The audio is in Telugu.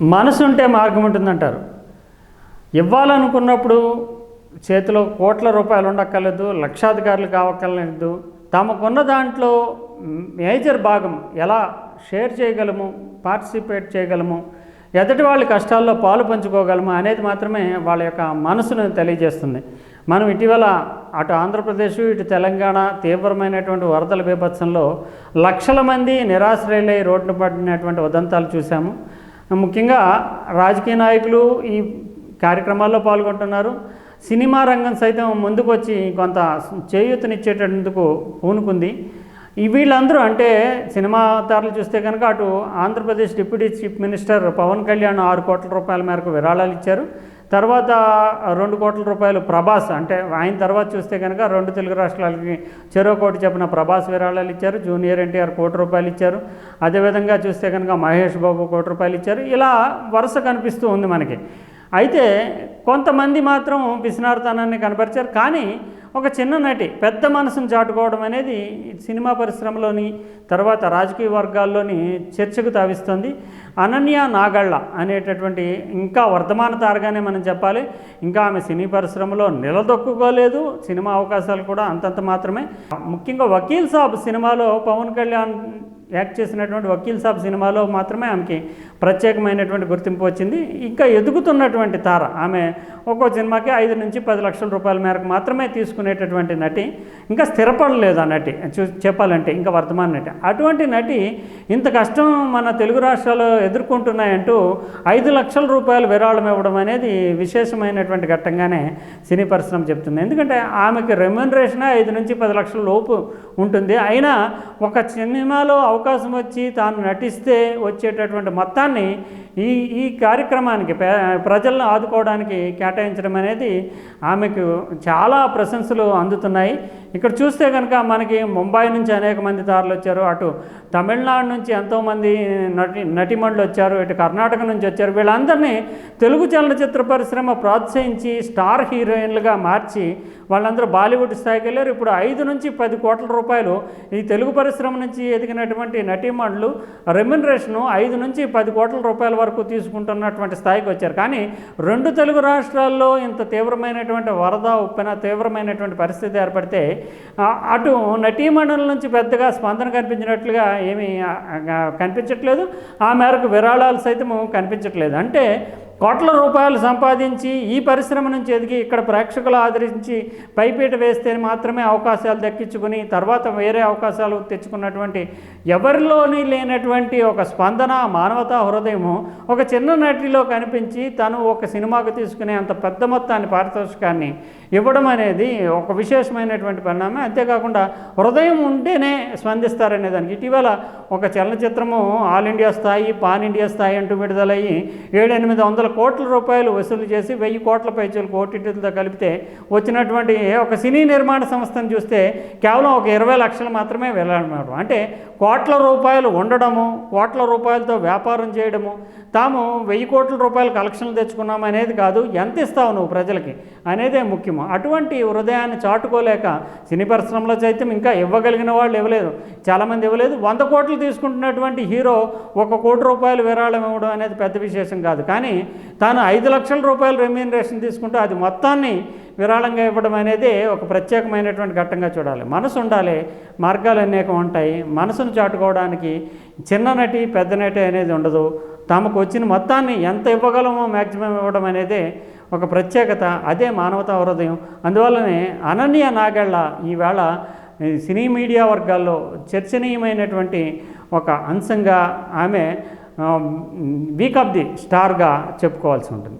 మనసు ఉంటే మార్గం ఉంటుందంటారు. ఇవ్వాలనుకున్నప్పుడు చేతిలో కోట్ల రూపాయలు ఉండక్కర్లేదు లక్షాధికారులు కావక్కర్లేదు. తమకున్న దాంట్లో మేజర్ భాగం ఎలా షేర్ చేయగలము పార్టిసిపేట్ చేయగలము ఎదుటి వాళ్ళ కష్టాల్లో పాలు పంచుకోగలము అనేది మాత్రమే వాళ్ళ యొక్క మనసును తెలియజేస్తుంది. మనం ఇటీవల అటు ఆంధ్రప్రదేశ్ ఇటు తెలంగాణ తీవ్రమైనటువంటి వరదల బీభత్సంలో లక్షల మంది నిరాశ్రయులై రోడ్డున పడినటువంటి ఉదంతాలు చూసాము ముఖ్యంగా రాజకీయ నాయకులు ఈ కార్యక్రమాల్లో పాల్గొంటున్నారు. సినిమా రంగం సైతం ముందుకొచ్చి కొంత చేయూతనిచ్చేటందుకు పూనుకుంది. వీళ్ళందరూ అంటే సినిమా తారలు చూస్తే కనుక అటు Andhra Pradesh deputy chief minister Pawan Kalyan ఆరు కోట్ల రూపాయల మేరకు విరాళాలు ఇచ్చారు. తర్వాత రెండు కోట్ల రూపాయలు ప్రభాస్ అంటే ఆయన తర్వాత చూస్తే కనుక రెండు తెలుగు రాష్ట్రాలకి చెరో కోటి చెప్పిన ప్రభాస్ విరాళాలు ఇచ్చారు జూనియర్ ఎన్టీఆర్ కోటి రూపాయలు ఇచ్చారు. అదేవిధంగా చూస్తే కనుక మహేష్ బాబు కోటి రూపాయలు ఇచ్చారు. ఇలా వరుస కనిపిస్తూ ఉంది మనకి. అయితే కొంతమంది మాత్రం పిసినారుతనాన్ని కనపరిచారు. కానీ ఒక చిన్న నటి పెద్ద మనసును చాటుకోవడం అనేది సినిమా పరిశ్రమలోని తర్వాత రాజకీయ వర్గాల్లోని చర్చకు తావిస్తుంది. అనన్య నాగళ్ళ అనేటటువంటి ఇంకా వర్ధమాన తారగానే మనం చెప్పాలి. ఇంకా ఆమె సినీ పరిశ్రమలో నిలదొక్కుకోలేదు. సినిమా అవకాశాలు కూడా అంతంత మాత్రమే. ముఖ్యంగా వకీల్ సాబ్ సినిమాలో పవన్ కళ్యాణ్ యాక్ట్ చేసినటువంటి వకీల్ సాబ్ సినిమాలో మాత్రమే ఆమెకి ప్రత్యేకమైనటువంటి గుర్తింపు వచ్చింది. ఇంకా ఎదుగుతున్నటువంటి తార ఆమె ఒక్కో సినిమాకి ఐదు నుంచి పది లక్షల రూపాయల మేరకు మాత్రమే తీసుకునేటటువంటి నటి ఇంకా స్థిరపడలేదు ఆ నటి. చూ చెప్పాలంటే ఇంకా వర్తమాన నటి. అటువంటి నటి ఇంత కష్టం మన తెలుగు రాష్ట్రాలు ఎదుర్కొంటున్నాయంటూ ఐదు లక్షల రూపాయలు విరాళం ఇవ్వడం అనేది విశేషమైనటువంటి ఘట్టంగానే సినీ పరిశ్రమ చెప్తుంది ఎందుకంటే ఆమెకి రెమ్యునరేషన్ ఐదు నుంచి పది లక్షల లోపు ఉంటుంది. అయినా ఒక సినిమాలో అవకాశం వచ్చి తాను నటిస్తే వచ్చేటటువంటి మొత్తాన్ని ఈ ఈ కార్యక్రమానికి ప్రజలను ఆదుకోవడానికి కేటాయించడం అనేది ఆమెకు చాలా ప్రశంసలు అందుతున్నాయి. ఇక్కడ చూస్తే కనుక మనకి ముంబై నుంచి అనేక మంది తారలు వచ్చారు. అటు తమిళనాడు నుంచి ఎంతోమంది నటి నటిమణులు వచ్చారు. ఇటు కర్ణాటక నుంచి వచ్చారు. వీళ్ళందరినీ తెలుగు చలనచిత్ర పరిశ్రమ ప్రోత్సహించి స్టార్ హీరోయిన్లుగా మార్చి వాళ్ళందరూ బాలీవుడ్ స్థాయికి వెళ్ళారు. ఇప్పుడు ఐదు నుంచి పది కోట్ల రూపాయలు ఈ తెలుగు పరిశ్రమ నుంచి ఎదిగినటువంటి నటీమణులు రెమ్యునరేషను ఐదు నుంచి పది కోట్ల రూపాయల వరకు తీసుకుంటున్నటువంటి స్థాయికి వచ్చారు. కానీ రెండు తెలుగు రాష్ట్రాల్లో ఇంత తీవ్రమైనటువంటి వరద ఉప్పెన తీవ్రమైనటువంటి పరిస్థితి ఏర్పడితే అటు నటీమణుల నుంచి పెద్దగా స్పందన కనిపించినట్లుగా ఏమీ కనిపించట్లేదు. ఆ మేరకు విరాళాలు సైతము కనిపించట్లేదు. అంటే కోట్ల రూపాయలు సంపాదించి ఈ పరిశ్రమ నుంచి ఎదిగి ఇక్కడ ప్రేక్షకులు ఆదరించి పైపీట వేస్తే మాత్రమే అవకాశాలు దక్కించుకుని తర్వాత వేరే అవకాశాలు తెచ్చుకున్నటువంటి ఎవరిలోని లేనటువంటి ఒక స్పందన మానవతా హృదయము ఒక చిన్న నటిలో కనిపించి తను ఒక సినిమాకు తీసుకునే అంత పెద్ద మొత్తాన్ని పారితోషికాన్ని ఇవ్వడం అనేది ఒక విశేషమైనటువంటి పరిణామం. అంతేకాకుండా హృదయం ఉంటేనే స్పందిస్తారనే దానికి. ఇటీవల ఒక చలనచిత్రము ఆల్ ఇండియా స్థాయి పాన్ ఇండియా స్థాయి అంటూ విడుదలయ్యి ఏడెనిమిది వందల కోట్ల రూపాయలు వసూలు చేసి వెయ్యి కోట్ల పైచలకు ఓటీటీలతో కలిపితే వచ్చినటువంటి ఒక సినీ నిర్మాణ సంస్థను చూస్తే కేవలం ఒక ఇరవై లక్షలు మాత్రమే వెళ్ళడం అంటే కోట్ల రూపాయలు ఉండడము కోట్ల రూపాయలతో వ్యాపారం చేయడము తాము వెయ్యి కోట్ల రూపాయలు కలెక్షన్లు తెచ్చుకున్నాం అనేది కాదు ఎంత ఇస్తావు నువ్వు ప్రజలకి అనేదే ముఖ్యము. అటువంటి హృదయాన్ని చాటుకోలేక సినీ పరిశ్రమలో చైతం ఇంకా ఇవ్వగలిగిన వాళ్ళు ఇవ్వలేదు. చాలామంది ఇవ్వలేదు. వంద కోట్లు తీసుకుంటున్నటువంటి హీరో ఒక కోటి రూపాయలు విరాళం ఇవ్వడం అనేది పెద్ద విశేషం కాదు. కానీ తాను ఐదు లక్షల రూపాయలు రెమ్యూనరేషన్ తీసుకుంటే అది మొత్తాన్ని విరాళంగా ఇవ్వడం అనేది ఒక ప్రత్యేకమైనటువంటి ఘట్టంగా చూడాలి. మనసు ఉండాలి. మార్గాలు అనేకం ఉంటాయి. మనసును చాటుకోవడానికి చిన్న నటి పెద్ద నటి అనేది ఉండదు. తమకు వచ్చిన మొత్తాన్ని ఎంత ఇవ్వగలమో మ్యాక్సిమం ఇవ్వడం అనేది ఒక ప్రత్యేకత. అదే మానవతా హృదయం. అందువల్లనే అనన్య నాగళ్ళ ఈవేళ సినీ మీడియా వర్గాల్లో చర్చనీయమైనటువంటి ఒక అంశంగా ఆమె వీక్ ఆఫ్ ది స్టార్గా చెప్పుకోవాల్సి ఉంటుంది.